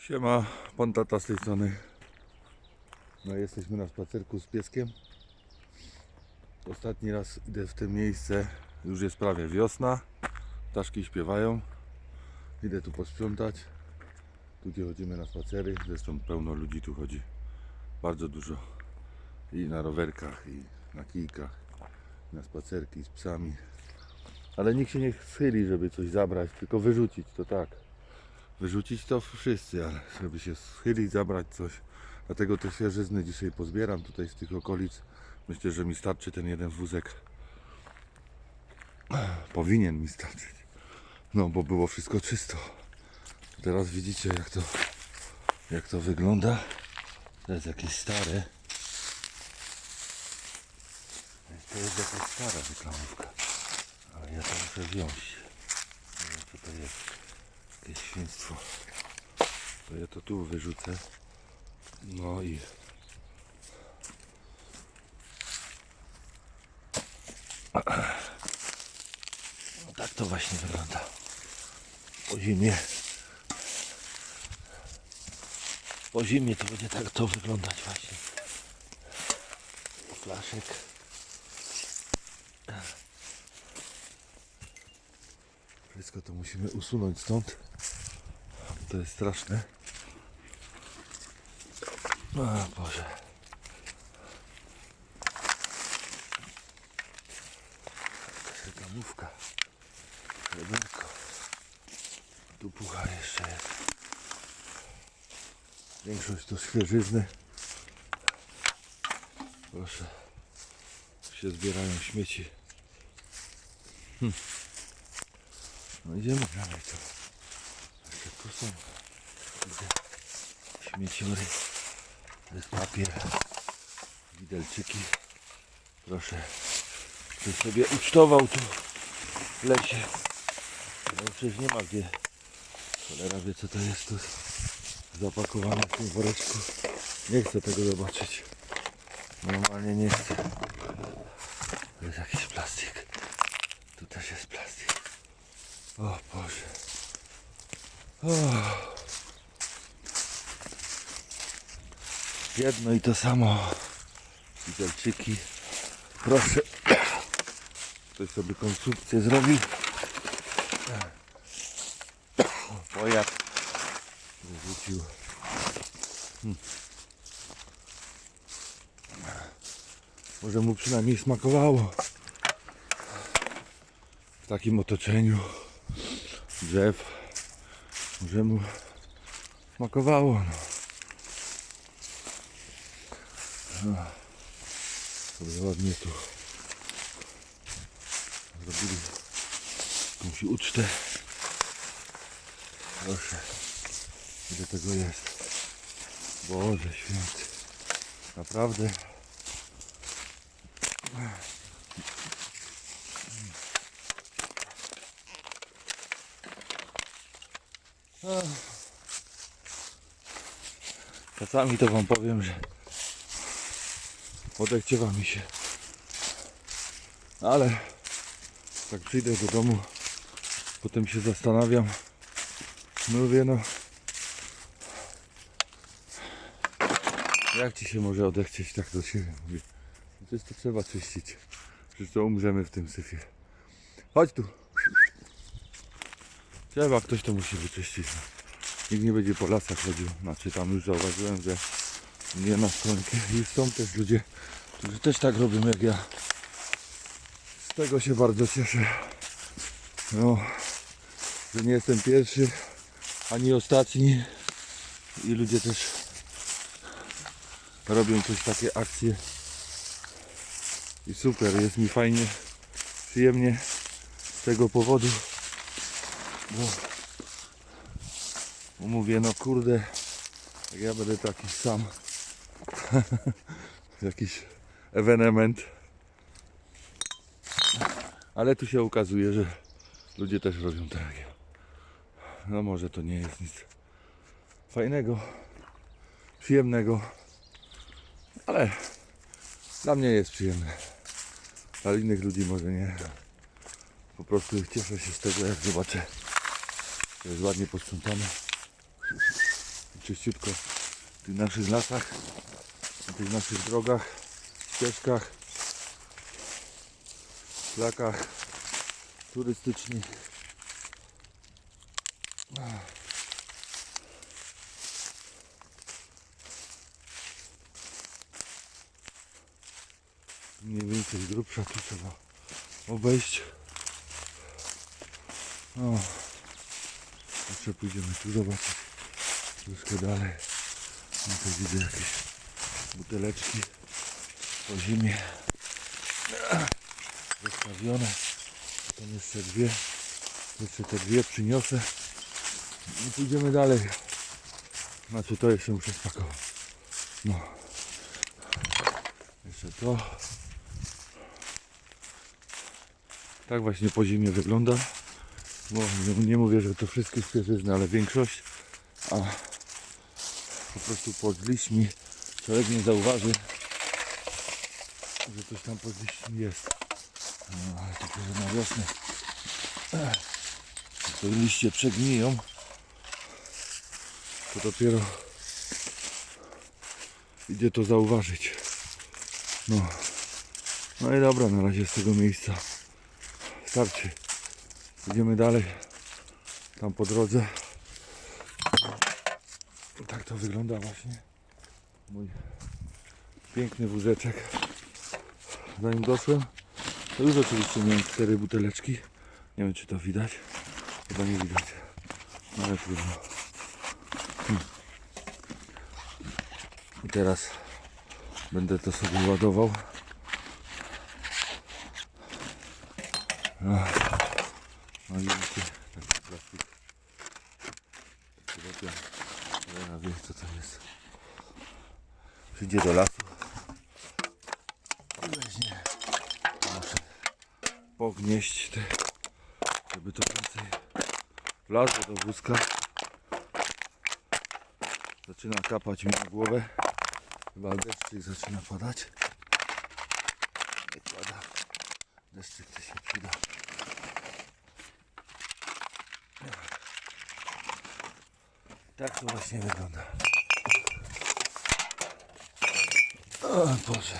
Siema, pan tata z tej strony. No jesteśmy na spacerku z pieskiem. Ostatni raz idę w to miejsce. Już jest prawie wiosna. Ptaszki śpiewają. Idę tu posprzątać. Tu chodzimy na spacery. Zresztą pełno ludzi tu chodzi. Bardzo dużo. I na rowerkach, i na kijkach. Na spacerki z psami. Ale nikt się nie schyli, żeby coś zabrać, tylko wyrzucić, to tak. Wyrzucić to wszyscy, ale żeby się schylić, zabrać coś. Dlatego te świeżyzny dzisiaj pozbieram tutaj z tych okolic. Myślę, że mi starczy ten jeden wózek. Powinien mi starczyć. No, bo było wszystko czysto. Teraz widzicie, jak to, jak to wygląda. To jest jakieś stare. To jest jakaś stara reklamówka. Ale ja to muszę wziąć. Nie wiem, co to jest. Jakieś świństwo. To ja to tu wyrzucę. No i no tak to właśnie wygląda. Po zimie. Po zimie to będzie tak to wyglądać właśnie. Flaszek. Wszystko to musimy usunąć stąd. To jest straszne. O Boże. Reklamówka. Reberko. Tu pucha jeszcze jest. Większość to świeżyzny. Proszę. Się zbierają śmieci. No idziemy dalej to. Jeszcze tu są śmieciory. To jest papier. Widelczyki. Proszę. Ktoś sobie ucztował tu w lesie. No przecież nie ma gdzie. Cholera wie co to jest tu zapakowane w tym woreczku. Nie chcę tego zobaczyć. Normalnie nie chcę. To jest jakiś plastik. Tu też jest plastik. O Boże. Jedno i to samo. Widelczyki. Proszę. Ktoś sobie konstrukcję zrobił. Pojad. Wyrzucił. Hmm. Może mu przynajmniej smakowało. W takim otoczeniu drzew. Może mu smakowało. No. Sobie ładnie tu zrobili jakąś ucztę. Proszę, ile tego jest. Boże święty. Naprawdę. Czasami to wam powiem, że odechciewa mi się. Ale tak przyjdę do domu, potem się zastanawiam. Mówię no. Jak ci się może odechcieć tak do siebie? Mówię. Przecież to trzeba czyścić. Przecież to umrzemy w tym syfie. Chodź tu. Trzeba, ktoś to musi wyczyścić. Nikt nie będzie po lasach chodził. Znaczy tam już zauważyłem, że nie na stronkę. I są też ludzie, którzy też tak robią jak ja. Z tego się bardzo cieszę. No, że nie jestem pierwszy, ani ostatni. I ludzie też robią coś takie akcje. I super, jest mi fajnie, przyjemnie z tego powodu. Bo, mówię, no kurde, jak ja będę taki sam. Jakiś ewenement. Ale tu się okazuje, że ludzie też robią tak. No może to nie jest nic fajnego, przyjemnego, ale dla mnie jest przyjemne. Dla innych ludzi może nie. Po prostu cieszę się z tego, jak zobaczę, że jest ładnie posprzątane. czyściutko w tych naszych lasach, na tych naszych drogach, ścieżkach, szlakach turystycznych. Mniej więcej grubsza tu trzeba obejść. O, jeszcze pójdziemy tu zobaczyć troszkę dalej. No to widzę jakieś buteleczki po zimie zostawione. Tam jeszcze dwie. Jeszcze te dwie przyniosę. I pójdziemy dalej. Znaczy to jeszcze muszę spakować. No. Jeszcze to. Tak właśnie po zimie wygląda. Bo nie, nie mówię, że to wszystkie świeżyzny, ale większość. A po prostu pod liśćmi człowiek nie zauważy, że coś tam pod liśćmi jest. No, ale dopiero na wiosnę to liście przegniją, to dopiero idzie to zauważyć. No. No i dobra, na razie z tego miejsca starczy. Idziemy dalej. Tam po drodze. Tak to wygląda właśnie. Mój piękny wózeczek. Zanim doszłem, to już oczywiście miałem cztery buteleczki. Nie wiem czy to widać. Chyba nie widać. Ale trudno. Hmm. I teraz będę to sobie ładował. No, no widzicie, taki plastik. Syropia. Elena wie co to jest. Przyjdzie do lasu. I weźmie. Muszę pognieść te, żeby to więcej wlazło do wózka. Zaczyna kapać mi na głowę. Chyba deszczyk zaczyna padać. Nie pada. Deszczyk to się przyda. Tak to właśnie wygląda. O Boże.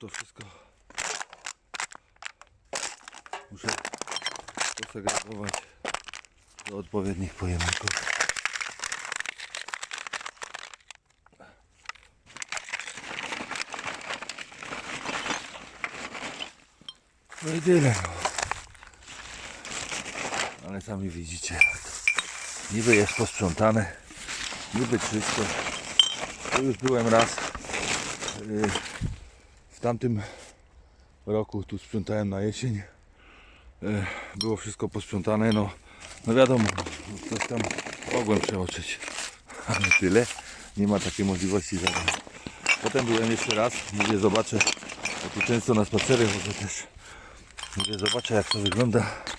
To wszystko muszę posegregować do odpowiednich pojemników. No i tyle. No. Sami widzicie, niby jest posprzątane, niby czysto. Tu już byłem raz. Yy, w tamtym roku tu sprzątałem na jesień. Yy, Było wszystko posprzątane, no, no wiadomo, coś tam mogłem przeoczyć. Ale tyle. Nie ma takiej możliwości za Potem byłem jeszcze raz, mówię zobaczę, bo tu często na spacery chodzę też. Mówię zobaczę jak to wygląda.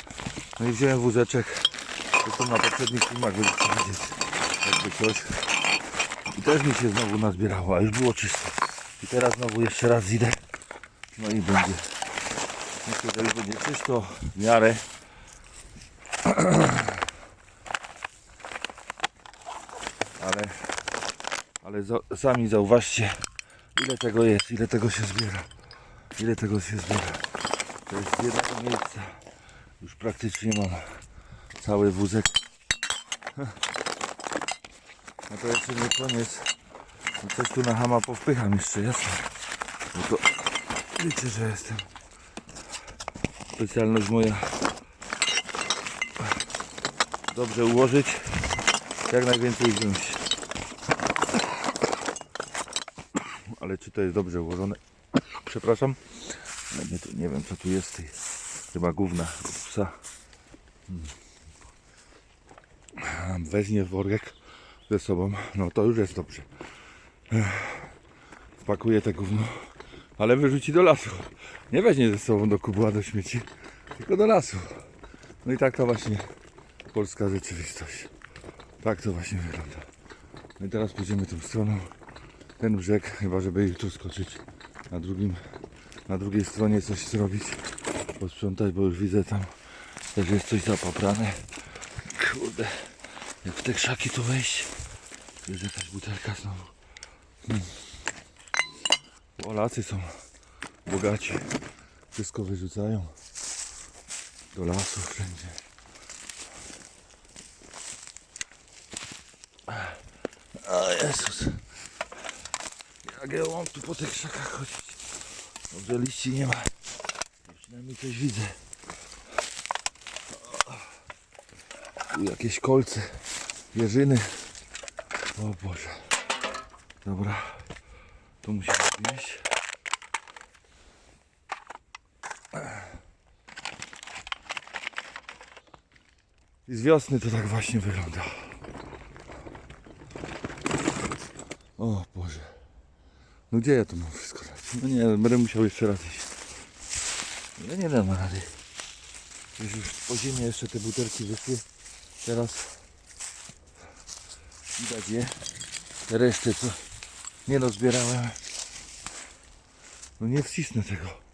No i wziąłem wózeczek. Zresztą na poprzednich filmach byliście widzieć jakby coś. I też mi się znowu nazbierało, a już było czysto. I teraz znowu jeszcze raz idę. No i będzie. Myślę, że już będzie czysto w miarę. Ale, ale sami zauważcie, ile tego jest, ile tego się zbiera. Ile tego się zbiera. To jest z jednego miejsca. Już praktycznie mam cały wózek. No to jeszcze nie koniec. No coś tu na hama powpycham jeszcze, jasne. No to wiecie, że jestem. Specjalność moja. Dobrze ułożyć. Jak najwięcej wziąć. Ale czy to jest dobrze ułożone? Przepraszam. Nie, nie wiem co tu jest. Chyba gówna od psa. Hmm. Weźmie worek ze sobą. No to już jest dobrze. Wpakuje te gówno. Ale wyrzuci do lasu. Nie weźmie ze sobą do kubła do śmieci. Tylko do lasu. No i tak to właśnie polska rzeczywistość. Tak to właśnie wygląda. No i teraz pójdziemy tą stroną. Ten brzeg, chyba żeby tu skoczyć. Na drugim, na drugiej stronie coś zrobić. Posprzątać, bo już widzę tam też jest coś zapaprane. Kurde. Jak w te krzaki tu wejść. Tu jest jakaś butelka znowu. Hmm. Są bogaci. Wszystko wyrzucają. Do lasu wszędzie. O Jezus. Jak ja mam tu po tych krzakach chodzić. Dobrze liści nie ma. Przynajmniej coś widzę. Tu jakieś kolce, jeżyny. O Boże. Dobra. Tu musimy iść. I z wiosny to tak właśnie wygląda. O Boże. No gdzie ja to mam wszystko? No nie, będę musiał jeszcze raz iść. Ja nie dam rady. Już, już po zimie jeszcze te butelki wyszły. Teraz widać je. Te reszty co nie rozbierałem. No nie wcisnę tego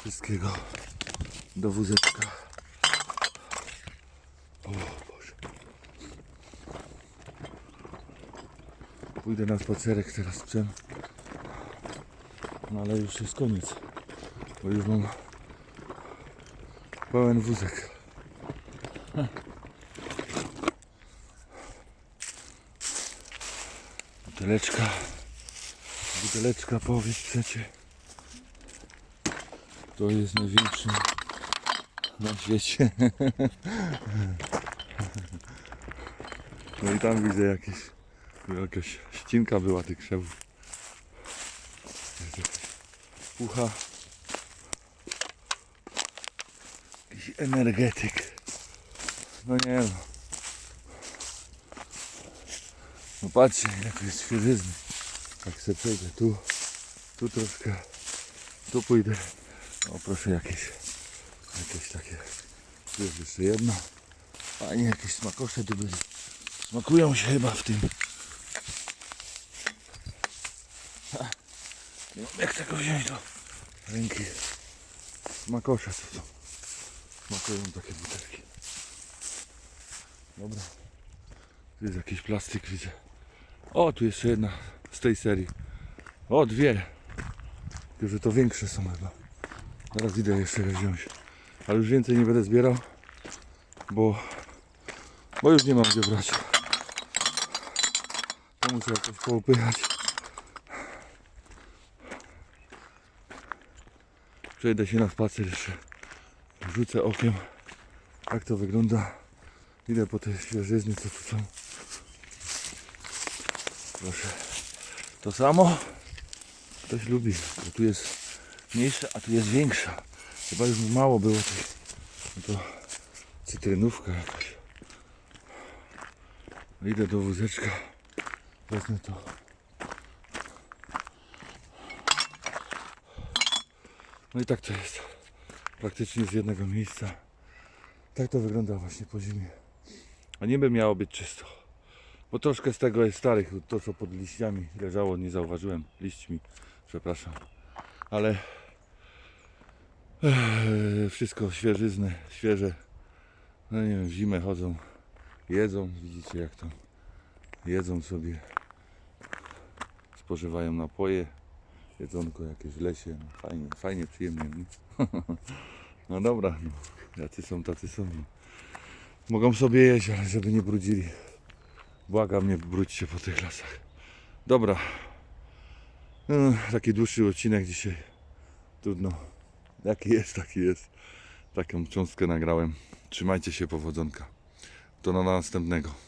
wszystkiego do wózeczka. O Boże. Pójdę na spacerek teraz z psem. No ale już jest koniec. Bo już mam pełen wózek. Buteleczka. Buteleczka powiedz przecie. To jest największy na świecie. No i tam widzę jakieś, jakaś ścinka była tych krzewów. Jest jakaś pucha. Energetyk. No nie no. No patrzcie, jak jest świeżyzny. Jak se przejdę tu, tu troszkę, tu pójdę. O proszę jakieś, jakieś takie. Tu jest jeszcze jedno. Fajnie, jakieś smakosze tu byli. Smakują się chyba w tym. Ha, Nie wiem jak tego wziąć do ręki. Smakosze to są. Smakują takie butelki. Dobra. Tu jest jakiś plastik widzę. O, tu jeszcze jedna z tej serii. O, dwie. Tylko, że to większe są chyba. Zaraz idę jeszcze je wziąć. Ale już więcej nie będę zbierał, bo, bo już nie mam gdzie brać. To muszę jakoś poupychać. Przejdę się na spacer jeszcze. Rzucę okiem, jak to wygląda. Idę po te świeżyzny, co tu są. Proszę. To samo. Ktoś lubi, bo tu jest mniejsza, a tu jest większa. Chyba już mało było tej. No to cytrynówka jakaś. Idę do wózeczka. Wezmę to. No i tak to jest. Praktycznie z jednego miejsca. Tak to wygląda właśnie po zimie. A niby miało być czysto. Bo troszkę z tego jest starych, to co pod liściami leżało, nie zauważyłem. Liśćmi, przepraszam. Ale Eee, wszystko świeżyzne, świeże. No nie wiem, w zimę chodzą, jedzą, widzicie jak tam jedzą sobie, spożywają napoje, jedzonko jakieś w lesie, no fajnie, fajnie, przyjemnie. Nie? No dobra, no, jacy są, tacy są. No. Mogą sobie jeść, ale żeby nie brudzili. Błagam, nie brudźcie po tych lasach. Dobra, no, taki dłuższy odcinek dzisiaj, trudno. Jaki jest, taki jest. Taką cząstkę nagrałem. Trzymajcie się powodzonka. Do następnego.